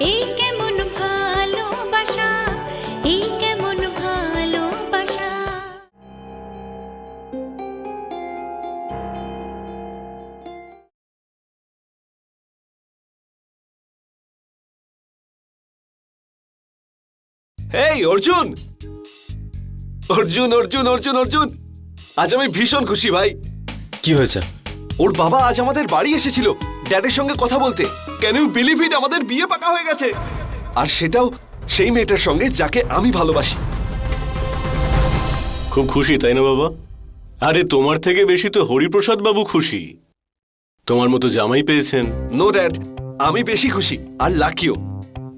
এই কেমন ভালোবাসা এই কেমন ভালোবাসা। এই অর্জুন! অর্জুন অর্জুন অর্জুন অর্জুন! আজ আমি ভীষণ খুশি ভাই। কি হয়েছে? ওর বাবা আজ আমাদের বাড়ি এসেছিল। ড্যাডের সঙ্গে কথা বলতে। ক্যান ইউ বিলিভ ইট আমাদের বিয়ে পাকা হয়ে গেছে। আর সেটাও সেই মেয়েটার সঙ্গে যাকে আমি ভালোবাসি। খুব খুশি তাই না বাবা? আরে তোমার থেকে বেশি তো হরিপ্রসাদ বাবু খুশি। তোমার মতো জামাই পেয়েছেন। নো ড্যাড আমি বেশি খুশি আর লাকিও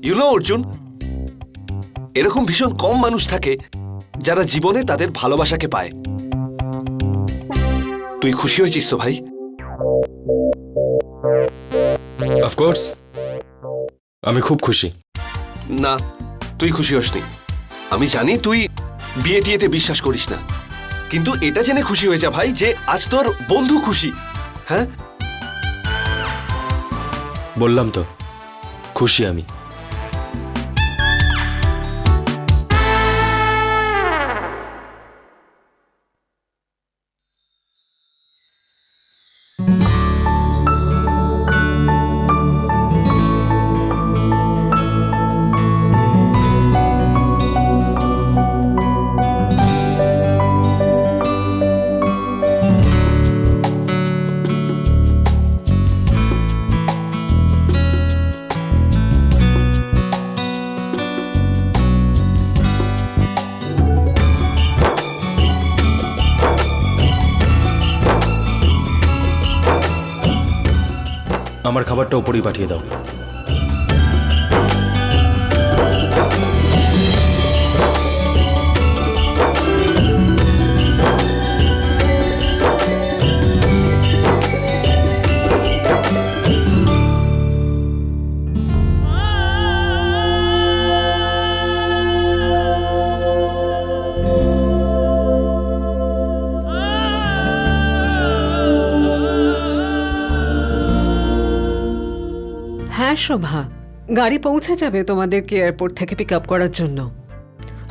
ইউ নো অর্জুন এরকম ভীষণ কম মানুষ থাকে যারা জীবনে তাদের ভালোবাসাকে পায়। তুই খুশি হয়েছিস তো ভাই? অফকোর্স আমি খুব খুশি। না তুই খুশি হসনি। আমি জানি তুই বিয়ে টিয়েতে বিশ্বাস করিস না। কিন্তু এটা জেনে খুশি হয়ে যা ভাই যে আজ তোর বন্ধু খুশি। হ্যাঁ? বললাম তো খুশি আমি। আমার খাবারটা ওপরেই পাঠিয়ে দাও। শোভা, গাড়ি পৌঁছে যাবে তোমাদেরকে এয়ারপোর্ট থেকে পিক আপ করার জন্য।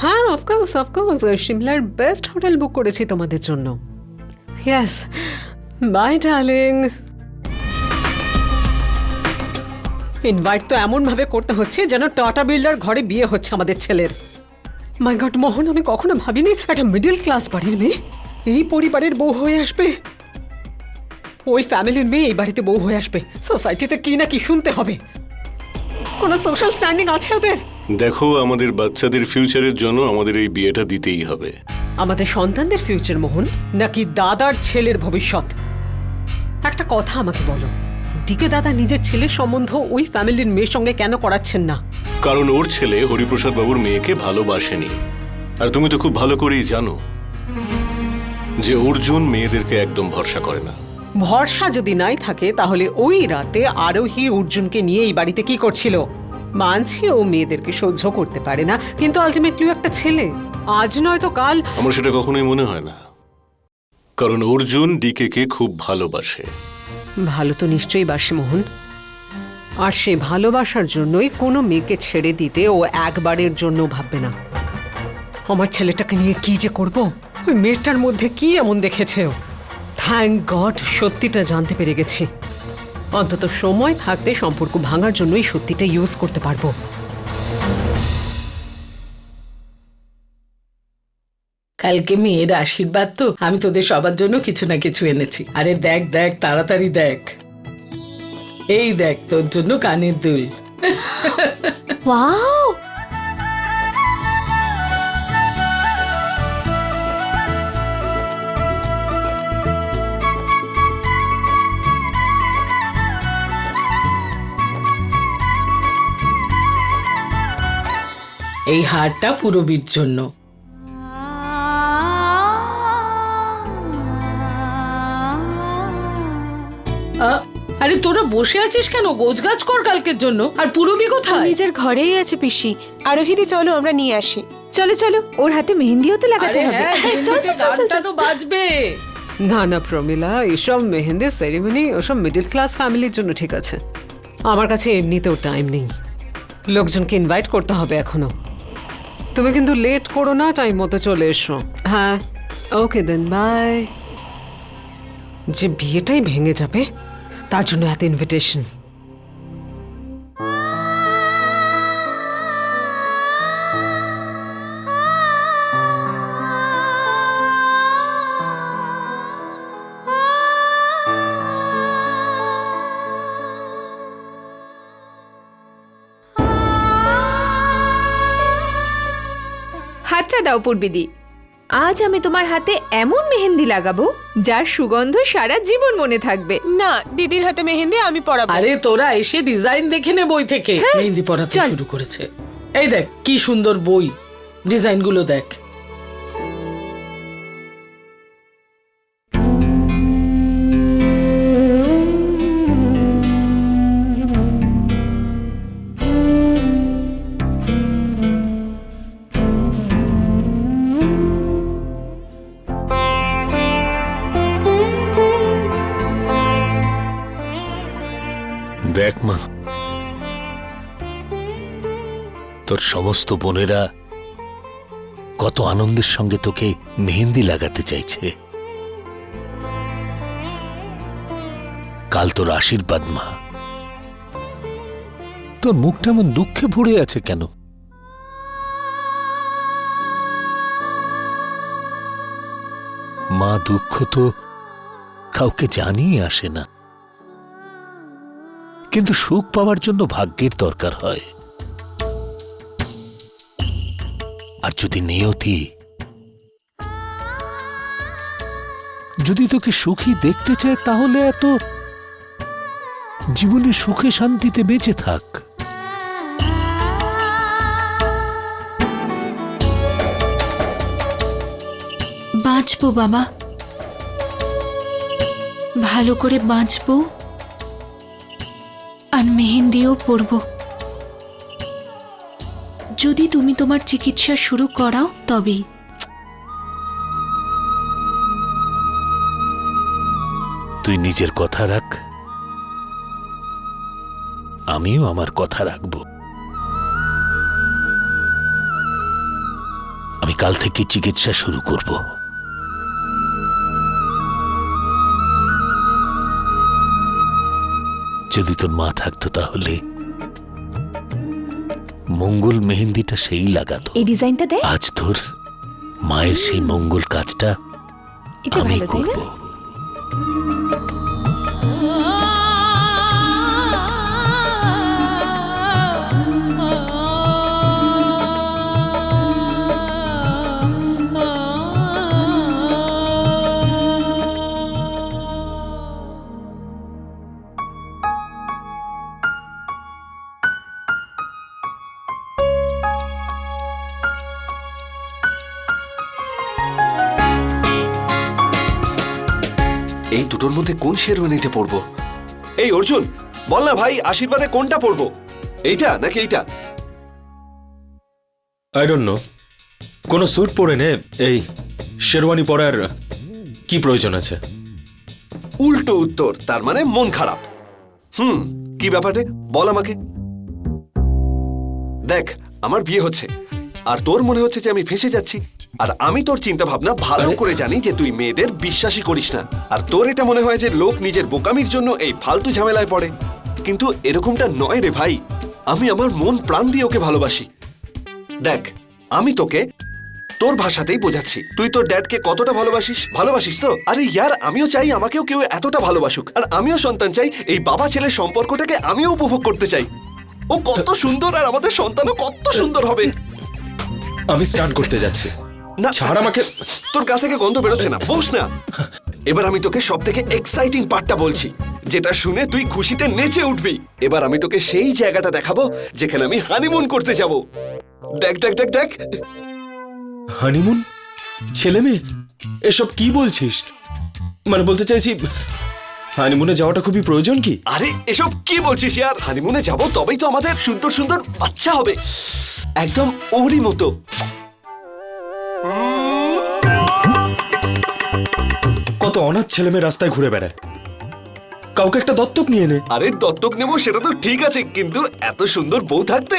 হ্যাঁ অফকোর্স অফকোর্স সিমলার বেস্ট হোটেল বুক করেছি তোমাদের জন্য। ইয়েস বাই ডার্লিং ইনভাইট তো এমনভাবে করতে হচ্ছে যেন টাটা বিল্ডার ঘরে বিয়ে হচ্ছে আমাদের ছেলের। মাই গড মোহন, আমি কখনো ভাবিনি একটা মিডল ক্লাস বাড়ির মেয়ে এই পরিবারের বউ হয়ে আসবে। ওই ফ্যামিলির মেয়ে এই বাড়িতে বউ হয়ে আসবে। সোসাইটিতে কি না কি শুনতে হবে। কোনো সোশ্যাল স্ট্যান্ডিং আছে ওদের? দেখো আমাদের বাচ্চাদের ফিউচারের জন্য আমাদের এই বিয়েটা দিতেই হবে। আমাদের সন্তানদের ফিউচার মোহন নাকি দাদার ছেলের ভবিষ্যৎ? একটা কথা আমাকে বলো ডিকে দাদা নিজের ছেলের সম্বন্ধ ওই ফ্যামিলির মেয়ের সঙ্গে কেন করাচ্ছেন না? কারণ ওর ছেলে হরিপ্রসাদ বাবুর মেয়েকে ভালোবাসেনি। আর তুমি তো খুব ভালো করেই জানো যে অর্জুন মেয়েদেরকে একদম ভরসা করে না। ভরসা যদি নাই থাকে তাহলে ওই রাতে আরোহী অর্জুনকে নিয়ে এই বাড়িতে কি করছিল? মানছি ও মেয়েদেরকে সহ্য করতে পারে না কিন্তু আলটিমেটলি একটা ছেলে। আজ নয় তো কাল। আমার সেটা কখনোই মনে হয় না। কারণ অর্জুন ডিকে কে খুব ভালোবাসে। ভালো তো নিশ্চয়ই বাসে মোহন আর সে ভালোবাসার জন্যই কোনো মেয়েকে ছেড়ে দিতে ও একবারের জন্য ভাববে না। আমার ছেলেটাকে নিয়ে কি যে করব? ওই মেয়েটার মধ্যে কি এমন দেখেছে ও? থ্যাংক গড সত্যিটা জানতে পেরে গেছি। অন্তত সময় থাকতে সম্পর্ক ভাঙার জন্যই সত্যিটা ইউজ করতে পারব। কালকে মেয়ের আশীর্বাদ তো আমি তোদের সবার জন্য কিছু না কিছু এনেছি। আরে দেখ দেখ তাড়াতাড়ি দেখ। এই দেখ তোর জন্য কানের দুল। ওয়াও এই হারটা পুরবীর জন্য। আরে তোরা বসে আছিস কেন? গোছগাছ কর কালকের জন্য। আর পুরবী কোথায়? নিজের ঘরেই আছে পিসি। আরোহিদি চলো আমরা নিয়ে আসি। চলো চলো ওর হাতে মেহেন্দিও তো লাগাতে হবে। হ্যাঁ চল, চল, চল, বাজবে। না না প্রমিলা এসব মেহেন্দি সেরিমনি ওসব মিডল ক্লাস ফ্যামিলির জন্য ঠিক আছে। আমার কাছে এমনিতেও টাইম নেই। লোকজনকে ইনভাইট করতে হবে এখনও। তুমি কিন্তু লেট করো না টাইম মতো চলে এসো। হ্যাঁ। ওকে দেন বাই যে বিয়েটাই ভেঙে যাবে তার জন্য এত ইনভিটেশন হাতটা দাও পূর্বিদি আজ আমি তোমার হাতে এমন মেহেন্দি লাগাবো যার সুগন্ধ সারা জীবন মনে থাকবে। না দিদির হাতে মেহেন্দি আমি পরাবো। আরে তোরা এসে ডিজাইন দেখে নে বই থেকে। মেহেন্দি পড়াতে চল। শুরু করেছে। এই দেখ কি সুন্দর বই। ডিজাইনগুলো দেখ। সমস্ত বোনেরা কত আনন্দের সঙ্গে তোকে মেহেন্দি লাগাতে চাইছে। কাল তোর আশীর্বাদ, মা। তোর মুখটা এমন দুঃখে ভরে আছে কেন? মা, দুঃখ তো কাউকে জানিয়ে আসে না। কিন্তু সুখ পাওয়ার জন্য ভাগ্যের দরকার হয়। আর যদি নিয়তি যদি তোকে সুখী দেখতে চায় তাহলে এত জীবনে সুখে শান্তিতে বেঁচে থাক। বাঁচবো বাবা। ভালো করে বাঁচবো। আর মেহেন্দিও পরব। যদি তুমি তোমার চিকিৎসা শুরু করাও, তবেই। তুই নিজের কথা রাখ। আমিও আমার কথা রাখব। আমি কাল থেকে চিকিৎসা শুরু করব। যদি তোর মা থাকতো তাহলে মঙ্গল মেহেন্দিটা সেই লাগাতো। এই ডিজাইনটা দেখ। আজ তোর মায়ের সেই মঙ্গল কাজটা এটা আমি করব। দুটোর মধ্যে কোন শেরওয়ানিটা পরবো এই অর্জুন বল না ভাই আশীর্বাদে কোনটা পরবো এইটা নাকি এইটা? আই ডোন্ট নো কোনো স্যুট পরে নে এই শেরওয়ানি পরার কি প্রয়োজন আছে? উল্টো উত্তর তার মানে মন খারাপ। হুম কি ব্যাপারে? বল আমাকে। দেখ আমার বিয়ে হচ্ছে আর তোর মনে হচ্ছে যে আমি ফেসে যাচ্ছি। আর আমি তোর চিন্তা ভাবনা ভালো করে জানি যে তুই মেয়েদের বিশ্বাসই করিস না। আর তোর এটা মনে হয় যে লোক নিজের বোকামির জন্য এই ফালতু ঝামেলায় পড়ে। কিন্তু এরকমটা নয় রে ভাই। আমি আমার মন প্রাণ দিয়ে ওকে ভালোবাসি। দেখ আমি তোকে তোর ভাষাতেই বোঝাচ্ছি। তুই তোর ড্যাডকে কতটা ভালোবাসিস? ভালোবাসিস তো? আরে ইয়ার আমিও চাই আমাকেও কেউ এতটা ভালোবাসুক। আর আমিও সন্তান চাই এই বাবা ছেলের সম্পর্কটাকে আমিও উপভোগ করতে চাই। ও কত সুন্দর আর আমাদের সন্তানও কত সুন্দর হবে। আমি স্নান করতে যাচ্ছি। না ছাড় আমাকে। তোর গা থেকে গন্ধ বেরোচ্ছে না বস না। এবার আমি তোকে সব থেকে এক্সাইটিং পার্টটা বলছি যেটা শুনে তুই খুশিতে নেচে উঠবি। এবার আমি তোকে সেই জায়গাটা দেখাবো যেখানে আমি হানিমুন করতে যাব। দেখ দেখ দেখ দেখ। হানিমুন ছেলে মেয়ে? এসব কি বলছিস? মানে বলতে চাইছি হানিমুনে যাওয়াটা খুবই প্রয়োজন কি? আরে এসব কি বলছিস ইয়ার? হানিমুনে যাব তবেই তো আমাদের সুন্দর সুন্দর বাচ্চা হবে। একদম ওরই মতো। কত অনাথ ছেলে মেয়ে রাস্তায় ঘুরে বেড়ায়। কাউকে একটা দত্তক নিয়ে নে। আরে দত্তক নেব সেটা তো ঠিক আছে কিন্তু এত সুন্দর বউ থাকতে?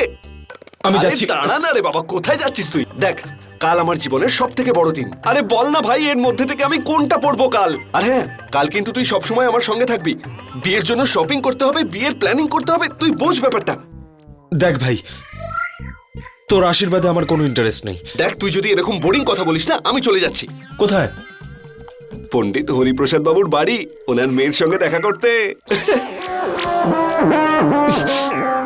আমি যাচ্ছি। দাঁড়া না রে বাবা কোথায় যাচ্ছিস তুই? দেখ কাল আমার জীবনের সব থেকে বড় দিন। আরে বল না ভাই এর মধ্যে থেকে আমি কোনটা পড়ব কাল? আর হ্যাঁ কাল কিন্তু তুই সবসময় আমার সঙ্গে থাকবি। বিয়ের জন্য শপিং করতে হবে বিয়ের প্ল্যানিং করতে হবে তুই বোঝ ব্যাপারটা। দেখ ভাই তোর আশীর্বাদে আমার কোনো ইন্টারেস্ট নেই। দেখ তুই যদি এরকম বোরিং কথা বলিস না আমি চলে যাচ্ছি। কোথায়? পণ্ডিত হরিপ্রসাদ বাবুর বাড়ি ওনার মেয়ের সঙ্গে দেখা করতে।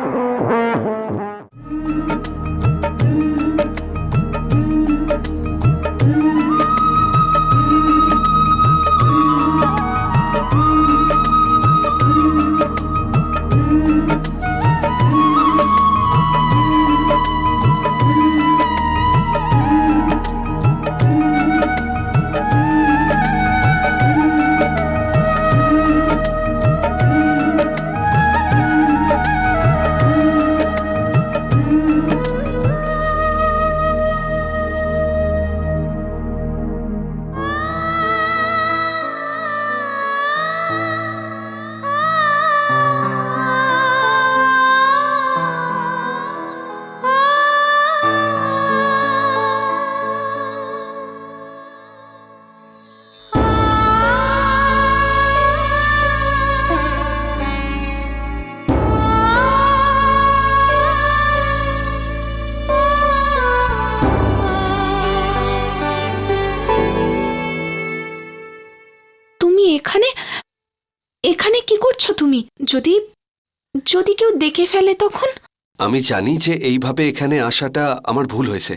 তুমি, যদি যদি কেউ দেখে ফেলে তখন? আমি জানি যে এইভাবে এখানে আসাটা আমার ভুল হয়েছে,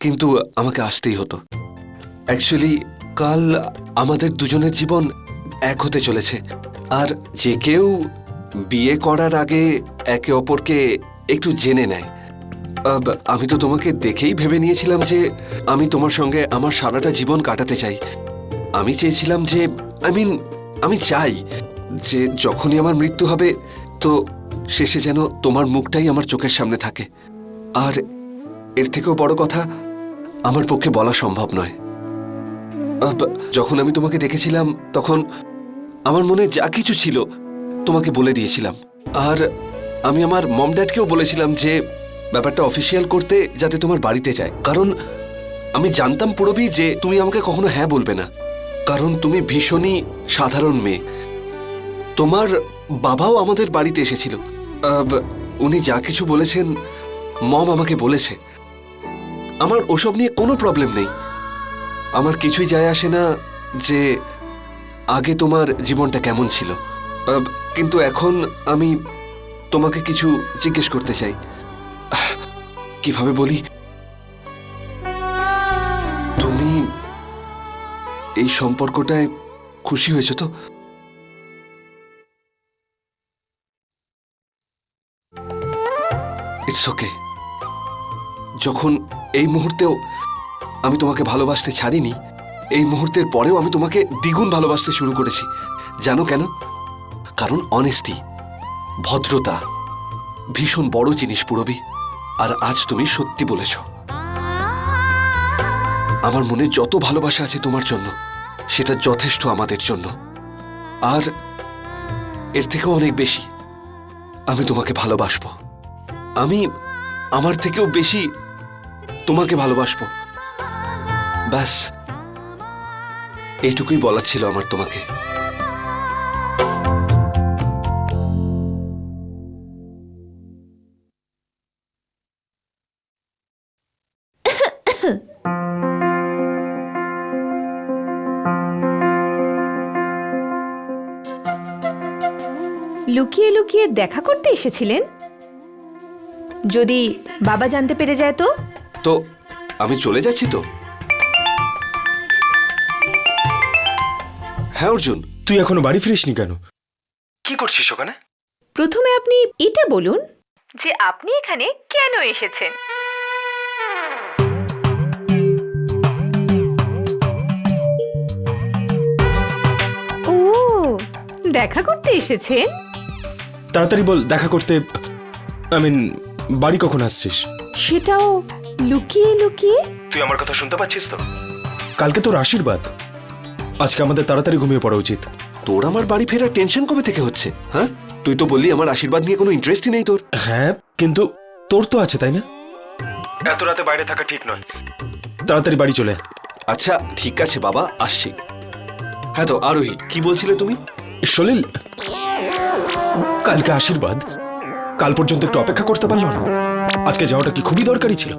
কিন্তু আমাকে আসতেই হতো। অ্যাকচুয়ালি কাল আমাদের দুজনের জীবন এক হতে চলেছে। আর যে কেউ বিয়ে করার আগে একে অপরকে একটু জেনে নেয়। আমি তো তোমাকে দেখেই ভেবে নিয়েছিলাম যে আমি তোমার সঙ্গে আমার সারাটা জীবন কাটাতে চাই। আমি চেয়েছিলাম যে আই মিন আমি চাই। যে যখনই আমার মৃত্যু হবে, তো শেষে যেন তোমার মুখটাই আমার চোখের সামনে থাকে। আর এর থেকেও বড় কথা, আমার পক্ষে বলা সম্ভব নয়। যখন আমি তোমাকে দেখেছিলাম, তখন আমার মনে যা কিছু ছিল, তোমাকে বলে দিয়েছিলাম। আর আমি আমার মম ড্যাডকেও বলেছিলাম যে, ব্যাপারটা অফিসিয়াল করতে যাতে তোমার বাড়িতে যায়। কারণ আমি জানতাম পুরোবি যে তুমি আমাকে কখনো হ্যাঁ বলবে না। কারণ তুমি ভীষণই সাধারণ মেয়ে। তোমার বাবাও আমাদের বাড়িতে এসেছিল। উনি যা কিছু বলেছেন, মম আমাকে বলেছে। আমার ওসব নিয়ে কোনো প্রবলেম নেই। আমার কিছুই যায় আসে না যে আগে তোমার জীবনটা কেমন ছিল। কিন্তু এখন আমি তোমাকে কিছু জিজ্ঞেস করতে চাই। কীভাবে বলি? তুমি এই সম্পর্কটায় খুশি হয়েছো তো? ইটস ওকে যখন এই মুহূর্তেও আমি তোমাকে ভালোবাসতে ছাড়িনি, এই মুহূর্তের পরেও আমি তোমাকে দ্বিগুণ ভালোবাসতে শুরু করেছি। জানো কেন? কারণ অনেস্টি ভদ্রতা, ভীষণ বড় জিনিস পুরবি। আর আজ তুমি সত্যি বলেছ, আমার মনে যত ভালোবাসা আছে তোমার জন্য, সেটা যথেষ্ট আমাদের জন্য। আর এর থেকেও অনেক বেশি আমি তোমাকে ভালোবাসবো। আমি আমার থেকেও বেশি তোমাকে ভালোবাসবো। ব্যাস এইটুকুই বলার ছিল আমার তোমাকে। লুকিয়ে লুকিয়ে দেখা করতে এসেছিলেন? যদি বাবা জানতে পেরে যায় তো? তো আমি চলে যাচ্ছি তো। হ্যাঁ অর্জুন। তুই এখনও বাড়ি ফিরিসনি কেন? কি করছিস ওখানে? প্রথমে আপনি এটা বলুন যে আপনি এখানে কেন এসেছেন? ও দেখা করতে এসেছেন? তাড়াতাড়ি বল দেখা করতে আই মিন বাড়ি কখন আসছিস? সেটাও লুকিয়ে লুকিয়ে? তুই আমার কথা শুনতে পাচ্ছিস তো? কালকে তোর আশীর্বাদ। আজকে আমাদের তাড়াতাড়ি ঘুমিয়ে পড়া উচিত। তোর আমার বাড়ি ফেরার টেনশন কবে থেকে হচ্ছে হ্যাঁ? তুই তো বললি আমার আশীর্বাদ নিয়ে কোনো ইন্টারেস্টই নেই তোর। হ্যাঁ কিন্তু তোর তো আছে তাই না? এত রাতে বাইরে থাকা ঠিক নয়। তাড়াতাড়ি বাড়ি চলে আয়। আচ্ছা ঠিক আছে বাবা আসছি। হ্যাঁ তো আরোহী কি বলছিলে তুমি? সলিল কালকে আশীর্বাদ? কাল পর্যন্ত একটু অপেক্ষা করতে পারল না। আজকে যাওয়াটা কি খুবই দরকারি ছিল।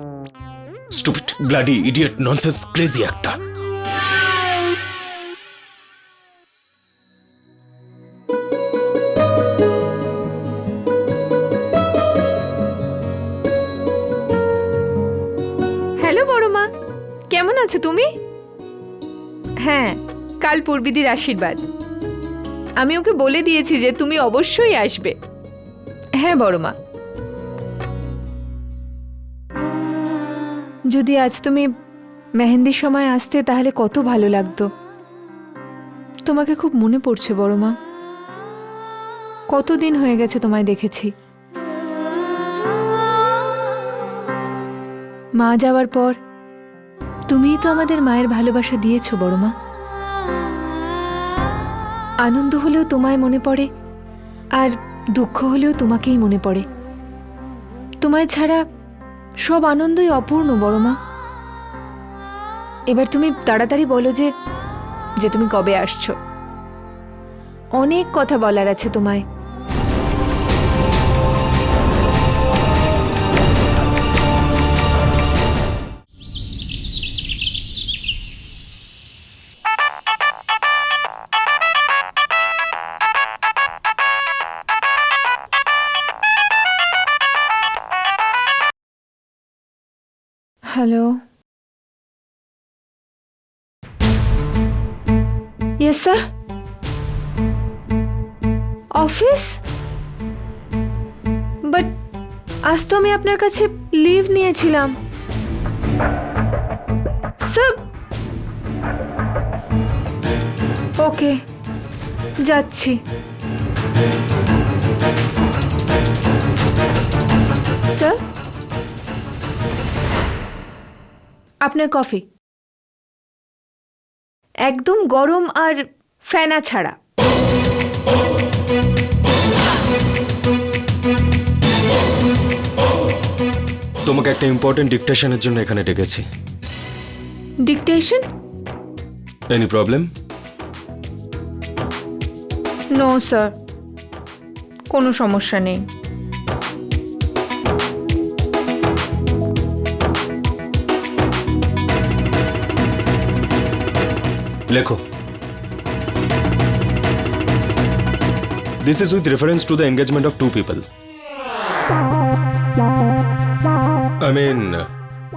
Stupid bloody idiot nonsense crazy একটা হ্যালো বড় মা কেমন আছো তুমি? হ্যাঁ কাল পূর্বিদির আশীর্বাদ। আমি ওকে বলে দিয়েছি যে তুমি অবশ্যই আসবে। হ্যাঁ বড় মা। যদি আজ তুমি মেহেন্দির সময় আসতে, তাহলে কত ভালো লাগতো। তোমাকে খুব মনে পড়ছে, বড় মা। কতদিন হয়ে গেছে তোমায় দেখেছি। মা যাওয়ার পর তুমিই তো আমাদের মায়ের ভালোবাসা দিয়েছ, বড় মা। আনন্দ হলেও তোমায় মনে পড়ে, আর দুঃখ হলেও তোমাকেই মনে পড়ে। তোমায় ছাড়া সব আনন্দই অপূর্ণ বড় মা এবার তুমি তাড়াতাড়ি বলো যে যে তুমি কবে আসছো। অনেক কথা বলার আছে তোমায়। Hello yes sir office but আজ তো আমি আপনার কাছে লিভ নিয়েছিলাম স্যার ওকে যাচ্ছি আপনার কফি। একদম গরম আর ফেনা ছাড়া। তোমাকে একটা ইম্পর্টেন্ট ডিকটেশনের জন্য এখানে ডেকেছি। Dictation any problem no sir কোনো সমস্যা নেই। লেখো This is with reference to the engagement of two people. I mean,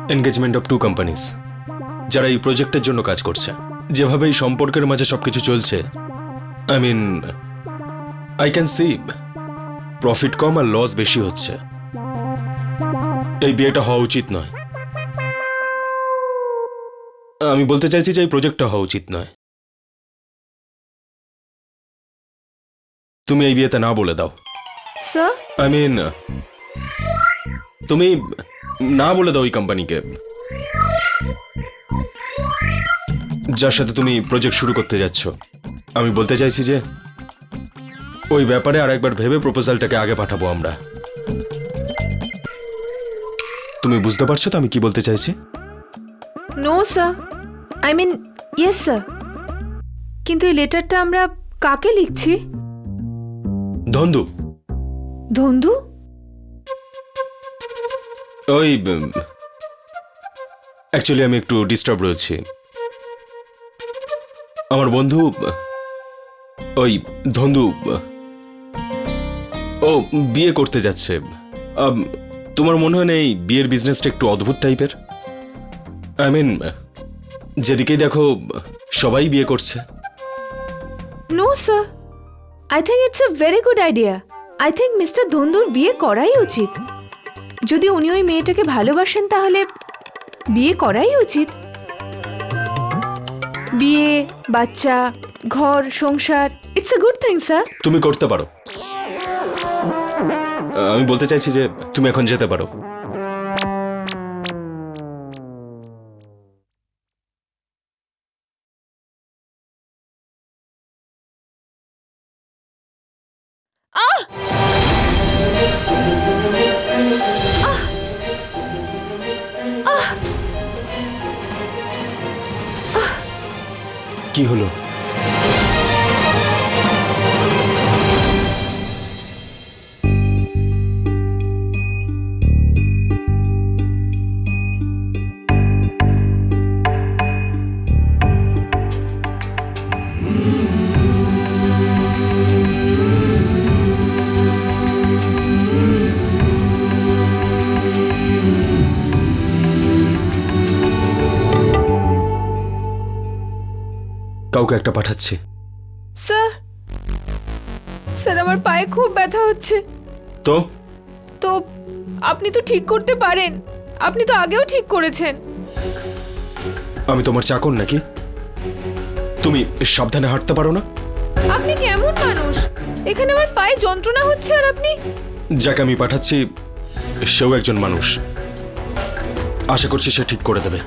engagement of two companies. যারা এই প্রজেক্টের জন্য কাজ করছে যেভাবে এই সম্পর্কের মাঝে সবকিছু চলছে I mean I can see profit কম আর লস বেশি হচ্ছে এই বিয়েটা হওয়া উচিত নয় আমি বলতে চাইছি যে এই প্রজেক্টটা হওয়া উচিত নয়। তুমি এই বিয়েতে না বলে দাও। স্যার আই মিন তুমি না বলে দাও ওই কোম্পানিকে যার সাথে তুমি প্রজেক্ট শুরু করতে যাচ্ছ। আমি বলতে চাইছি যে ওই ব্যাপারে আর একবার ভেবে প্রপোজালটাকে আগে পাঠাবো আমরা। তুমি বুঝতে পারছ তো আমি কি বলতে চাইছি? Sir I mean yes sir কিন্তু এই লেটারটা আমরা কাকে লিখছি? ধন্দু। ধন্দু? ওই অ্যাকচুয়ালি আমি একটু ডিস্টার্ব রয়েছি। আমার বন্ধু ওই ধন্দু ও বিয়ে করতে যাচ্ছে। তোমার মনে হয় না এই বিয়ের বিজনেসটা একটু অদ্ভুত টাইপের আই মিন যেদিকেই দেখো সবাই বিয়ে করছে। No sir I think it's a very good idea I think mister ধন্দুর বিয়ে করাই উচিত। যদি উনি ওই মেয়েটাকে ভালোবাসেন তাহলে বিয়ে করাই উচিত। বিয়ে বাচ্চা ঘর সংসার it's a good thing sir তুমি করতে পারো। আমি বলতে চাইছি যে তুমি এখন যেতে পারো। কি হলো? কাউকে একটা পাঠাচ্ছি। স্যার স্যার আমার পায়ে খুব ব্যথা হচ্ছে। তো? তো আপনি তো ঠিক করতে পারেন। আপনি তো আগেও ঠিক করেছেন। আমি তোমার চাকর নাকি? তুমি সাবধানে হাঁটতে পারো না? আপনি কেমন মানুষ? এখানে আমার পায়ে যন্ত্রণা হচ্ছে আর আপনি? যাকে আমি পাঠাচ্ছি সেও একজন মানুষ। আশা করছি সে ঠিক করে দেবে।